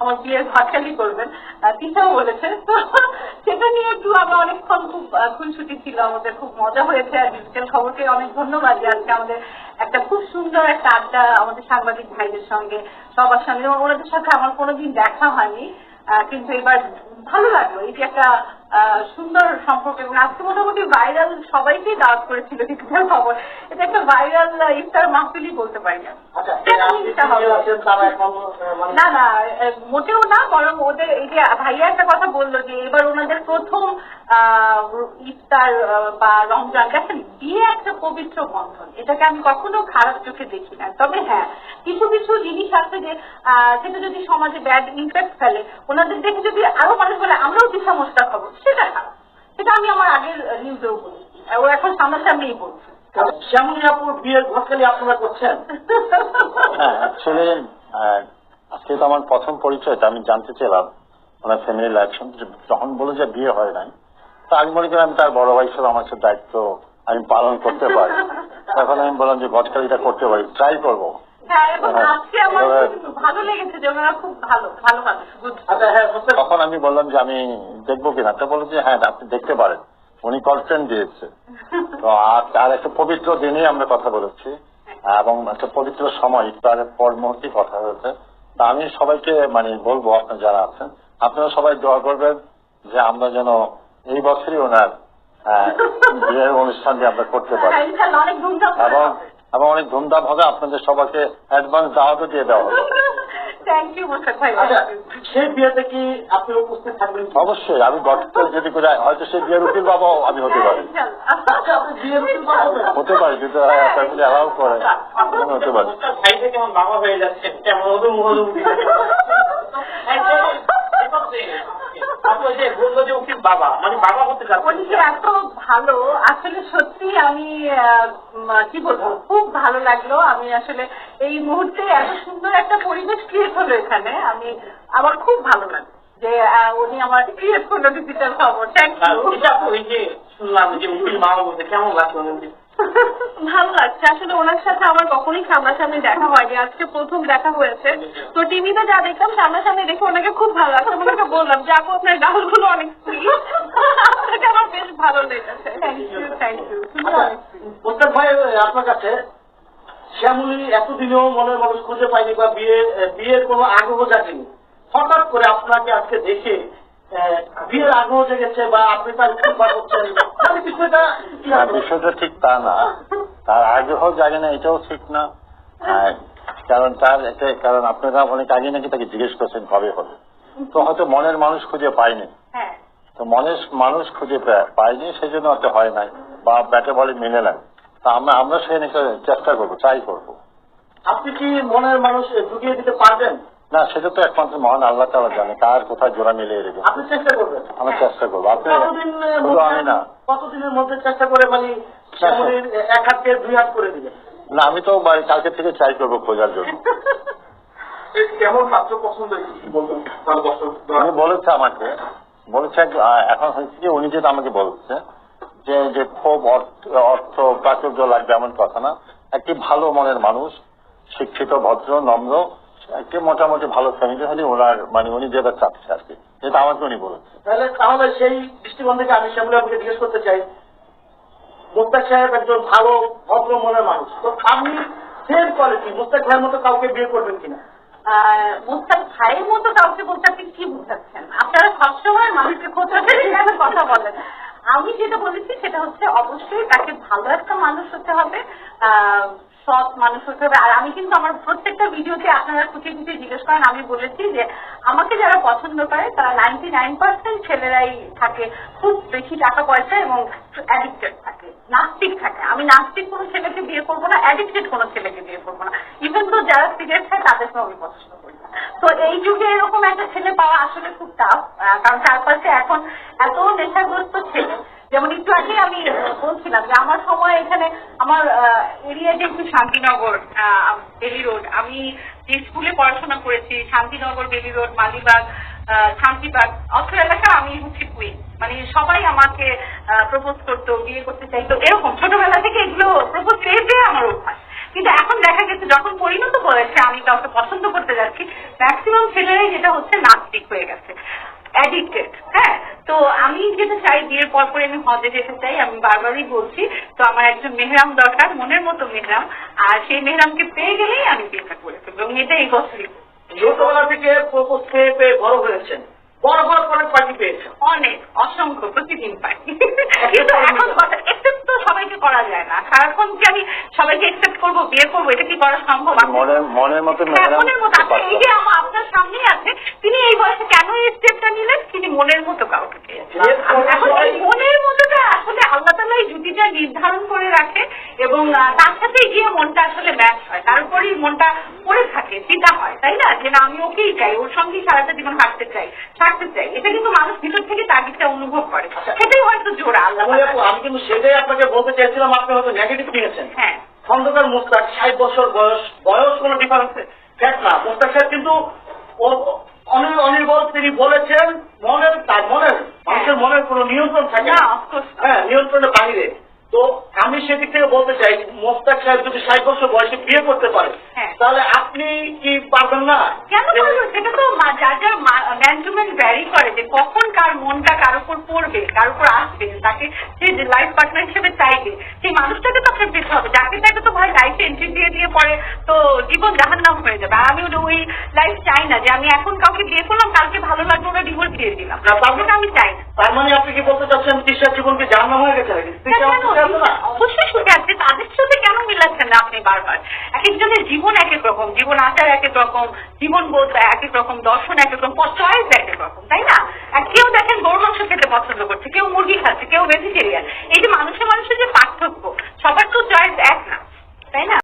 আমার বিয়ের ঘটকালি করবেন। তিশাও বলেছে। তো সেটা নিয়ে একটু আমরা অনেকক্ষণ খুব খুনসুটি ছিল। আমাদের খুব মজা হয়েছে আর ডিজিটাল খবরকে অনেক ধন্যবাদ। যে আজকে আমাদের একটা খুব সুন্দর একটা আড্ডা আমাদের সাংবাদিক ভাইদের সঙ্গে, সবার সঙ্গে। ওনাদের সাথে আমার কোনোদিন দেখা হয়নি। কিন্তু এবার ভালো লাগল। যে একটা সুন্দর সম্পর্ক। এবং আজকে মোটামুটি ভাইরাল সবাইকেই দাওয়াত করেছিল ডিজিটাল খবর। এটা একটা ভাইরাল ইফতার মাহফিলই বলতে পারি আমি। না না মোটেও না, বরং ওদের এই যে ভাইয়া একটা কথা বলল যে, এবার ওনাদের প্রথম ইফতার বা রমজান দেখেন বিয়ে একটা পবিত্র বন্ধন এটাকে আমি কখনো খারাপ চোখে দেখি না? তবে হ্যাঁ কিছু কিছু জিনিস আছে যে সেটা যদি সমাজে ব্যাড ইম্প্যাক্ট ফেলে, ওনাদের দেখে যদি আরও মানুষ বলে আমরাও দিশা মোস্তাক হব, সেটা খারাপ সেটা আমি আমার আগের নিউজেও বলেছি ও এখন সামনাসামনিই বলছে। শ্যামলী আপুর বিয়ের ঘটকালি আপনারা করছেন। হ্যাঁ আজকে তো আমার প্রথম পরিচয় আমি জানতে চাইলাম ওনার ফ্যামিলি লাইফ যখন বলে যে বিয়ে হয় নাই তা আমি মনে করি আমি তার বড় ভাই হিসেবে আমার দায়িত্ব আমি পালন করতে পারি। তখন আমি বললাম যে গজকালিটা করতে পারি ট্রাই করব। হ্যাঁ হ্যাঁ, আজকে আমার এবার- খুব ভালো লেগেছে যে ওনারা খুব ভালো ভালো মানুষ good. আচ্ছা হ্যাঁ তখন আমি বললাম যে আমি দেখব কিনা? তো বলল যে হ্যাঁ আপনি দেখতে পারেন। উনি কনফিডেন্ট দিয়েছে। তো আর তার একটা পবিত্র দিনে আমরা কথা বলেছি এবং একটা পবিত্র সময় ইফতারের পর মুহূর্তে কথা হয়েছে। তা আমি সবাইকে মানে বলব আপনার যারা আছেন আপনারা সবাই দোয়া করবেন যে আমরা যেন এই বছরই ওনার বিয়ের অনুষ্ঠানটি আমরা করতে পারি। হ্যাঁ, এবং এবং অনেক ধুমধাম হবে আপনাদের সবাইকে অ্যাডভান্স দাওয়াতও দিয়ে দেওয়া হবে। অবশ্যই আমি গঠন যদি করে হয়তো সে বিয়ের উকিল বাবাও আমি হতে পারি। হ্যাঁ, ইনশাআল্লাহ। আচ্ছা? হতে পারে যদি ফ্যামিলি অ্যালাউ করে হতে পারি। ভাইটা কেমন বাবা যাচ্ছে কেমন ওদের মুহূর্ত আপনি যে বলল যে উকিল বাবা মানে বাবা হতে উনি যে এত ভালো। আসলে সত্যি আমি কি বলব খুব ভালো লাগল। আমি আসলে এই মুহূর্তে এত সুন্দর একটা পরিবেশ ক্রিয়েট হলো এখানে। আমি আমার খুব ভালো লাগল যে উনি আমার ক্রিয়েট করল ডিজিটাল খবর থ্যাংক ইউ এটা ওই যে শুনলাম যে উকিল বাবা বলতে কেমন লাগল ভালো লাগছে। আসলে ওনার সাথে আমার কখনোই সামনাসামনি দেখা হয়নি। আজকে প্রথম দেখা হয়েছে। তো টিভিতে যা দেখলাম সামনাসামনি দেখে ওনাকে খুব ভালো লাগছে। ওনাকে বললাম যে আপু আপনার গালগুলো অনেক আপনাকে আমার বেশ ভালো লেগেছে। থ্যাংক ইউ থ্যাংক ইউ প্রত্যেক ভাই আপনার কাছে শ্যামলী এতদিনেও মনের মানুষ খুঁজে পাইনি বা বিয়ে বিয়ের কোনো আগ্রহ জাগেনি। হঠাৎ করে আপনাকে আজকে দেখে বিয়ের আগ্রহ জেগেছে বা আপনি তার কৃপা করছেন। মানে বিষয়টা? বিষয়টা ঠিক তা না। তার আগ্রহ জাগে না এটাও ঠিক না। কারণ তার একটা কারণ আপনারা অনেক আগে নাকি তাকে জিজ্ঞেস করছেন কবে হবে। তো হয়তো মনের মানুষ খুঁজে পায়নি। হ্যাঁ। তো মনের মানুষ খুঁজে পায়নি সেই জন্য হয়তো হয় নাই বা ব্যাটে বলে মিলে নাই তা আমরা আমরা সেখানে চেষ্টা করব ট্রাই করব। আপনি কি মনের মানুষ ঢুকিয়ে দিতে পারবেন? না সেটা তো একমাত্র মহান আল্লাহ তালা জানে কার কোথায় জোড়া মিলিয়ে রেখে আপনি চেষ্টা করবেন। আমরা চেষ্টা করব। আপনি শুধু আমি না। কতদিনের মধ্যে চেষ্টা করে মানে এক হাতকে দুই হাত করে দিবেন না আমি তো কালকে থেকে ট্রাই করব খোঁজার জন্য। কেমন পছন্দ উনি বলেছে আমাকে বলেছে এখন হয়েছে কি উনি যেটা আমাকে বলছে যে যে খুব অর্থ অর্থ প্রাচুর্য লাগবে এমন কথা না। একটি ভালো মনের মানুষ শিক্ষিত ভদ্র নম্র একটি মোটামুটি ভালো ফ্যামিলি হলে ওনার মানে উনি যেটা চাচ্ছে আর কি। যেটা আমাকে উনি বলেছে। তাহলে তাহলে সেই দৃষ্টিকোণ থেকে আমি শ্যামলী আপনাকে জিজ্ঞেস করতে চাই। মোস্তাক সাহেব একজন ভালো ভদ্র মনের মানুষ। তো আপনি সেম কোয়ালিটি মোস্তাক ভাইয়ের মতো কাউকে বিয়ে করবেন কিনা? আহ, মোস্তাক ভাইয়ের মতো কাউকে বলতে আপনি কি বুঝাচ্ছেন? আপনারা সবসময় মানুষকে খোঁজা কথা বলেন। আমি যেটা বলেছি সেটা হচ্ছে অবশ্যই তাকে ভালো একটা মানুষ হতে হবে সৎ মানুষ হতে হবে। আর আমি কিন্তু আমার প্রত্যেকটা ভিডিওতে আপনারা খুঁজে খুঁজে জিজ্ঞেস করেন, আমি বলেছি যে আমাকে যারা পছন্দ করে তারা নাইনটি নাইন পার্সেন্ট ছেলেরাই থাকে, খুব বেশি টাকা পয়সা এবং অ্যাডিক্টেড থাকে, নাস্তিক থাকে। আমি নাস্তিক কোনো ছেলেকে বিয়ে করব না অ্যাডিক্টেড কোনো ছেলেকে বিয়ে করব না। ইভেন তো যারা সিগারেট খায়, তাদেরকেও আমি পছন্দ তো এই যুগে এরকম একটা ছেলে পাওয়া আসলে খুব টাফ কারণ চারপাশে এখন এত নেশাগ্রস্ত ছেলে, যেমন একটু আগে আমি বলছিলাম যে আমার সময় এখানে আমার এরিয়াতে একটু শান্তিনগর বেলি রোড, আমি যে স্কুলে পড়াশোনা করেছি, শান্তিনগর, বেলি রোড, মালিবাগ শান্তিবাগ অত্র এলাকা আমি হচ্ছে কুইন মানে সবাই আমাকে প্রপোজ করতো, বিয়ে করতে চাইতো, এরকম ছোটবেলা থেকে এগুলো প্রপোজ পেয়ে পেয়ে আমার অভ্যাস। কিন্তু এখন দেখা গেছে যখন পরিণত করেছে আমি কাউকে পছন্দ করতে যাচ্ছি ম্যাক্সিমাম ছেলেরাই যেটা হচ্ছে নাস্তিক হয়ে গেছে অ্যাডিক্টেড হ্যাঁ? তো আমি যেটা চাই, বিয়ের পর পরে আমি হজে যেতে চাই, আমি বারবারই বলছি, তো আমার একজন মেহরাম দরকার, মনের মতো মেহরাম, আর সেই মেহরামকে পেয়ে গেলেই আমি বিয়েটা করে ফেলব, এবং এটা এই বছরই। ছোটবেলা থেকে পেয়ে বড় হয়েছেন। বড় বড় করে পার্টি পেয়েছে? অনেক অসংখ্য প্রতিদিন পাই। কিন্তু এখন কথা একসেপ্ট তো সবাইকে করা যায় না। সারাক্ষণ কি আমি সবাইকে একসেপ্ট করব বিয়ে করব? এটা কি করা সম্ভব? আপনি- মনের মনের মতো হ্যাঁ, মনের মতো। আপনি এই যে আমার আপনার সামনেই আছে। তিনি এই বয়সে কেন এই স্টেপটা নিলেন? তিনি মনের মতো কাউকে এখন এই মনের মতোটা আসলে আল্লাহ তালা এই জুতিটা নির্ধারণ করে রাখে এবং তার সাথে গিয়ে মনটা আসলে ম্যাচ হয়। তারপরেই মনটা পড়ে থাকে চিন্তা হয় তাই না? যে না আমি ওকেই চাই ওর সঙ্গেই সারাটা জীবন হাঁটতে চাই থাকতে চাই। এটা কিন্তু মানুষ ভিতর থেকে তাগিদটা অনুভব করে। সেটাই হয়তো জোড়া আল্লাহ আমি কিন্তু সেটাই আপনাকে বলতে চাইছিলাম আপনি হয়তো নেগেটিভ নিয়েছেন হ্যাঁ। খন্দকার মুস্তাক ষাট বছর বয়স বয়স কোনো ডিফারেন্স ফ্যাট না মুস্তাক সাহেব কিন্তু ও- অনি- অনির্বল তিনি বলেছেন মনের তার মনের মানুষের মনের কোন নিয়ন্ত্রণ থাকে না। হ্যাঁ নিয়ন্ত্রণের বাইরে। তো আমি সেদিক থেকে বলতে চাই মোস্তাক সাহেব যদি ষাট বছর বয়সে বিয়ে করতে পারে হ্যাঁ। তাহলে আপনি কি পারবেন না? কেন সেটা তো যার যার ম্যান টু ম্যান ভ্যারি করে যে কখন কার মনটা কার উপর পড়বে কার উপর আসবে তাকে সে লাইফ পার্টনার হিসেবে চাইবে সেই মানুষটাকে তো আপনার পেতে হবে। যাকে তাকে তো ভাই লাইফে এন্ট্রি দিয়ে দিয়ে পরে তো জীবন জাহান নাম হয়ে যাবে। আর আমি ওই লাইফ চাই না যে আমি এখন কাউকে বিয়ে করলাম কালকে ভালো লাগল ওরা ডিভোর্স দিয়ে দিলাম। আমি চাই না। তার মানে আপনি কি বলতে চাচ্ছেন তিসার জীবনকে জাহান্নাম হয়ে গেছে অবশ্যই আছে তাদের সাথে কেন মিলাচ্ছেন না আপনি বারবার? এক একজনের জীবন এক এক রকম, জীবন আচার এক এক রকম, জীবন বোধ এক এক রকম, দর্শন এক এক রকম চয়েস এক এক রকম, তাই না? কেউ দেখেন গরু মাংস খেতে পছন্দ করছে, কেউ মুরগি খাচ্ছে, কেউ ভেজিটেরিয়ান এই যে মানুষের মানুষের যে পার্থক্য, সবার তো চয়েস এক না, তাই না?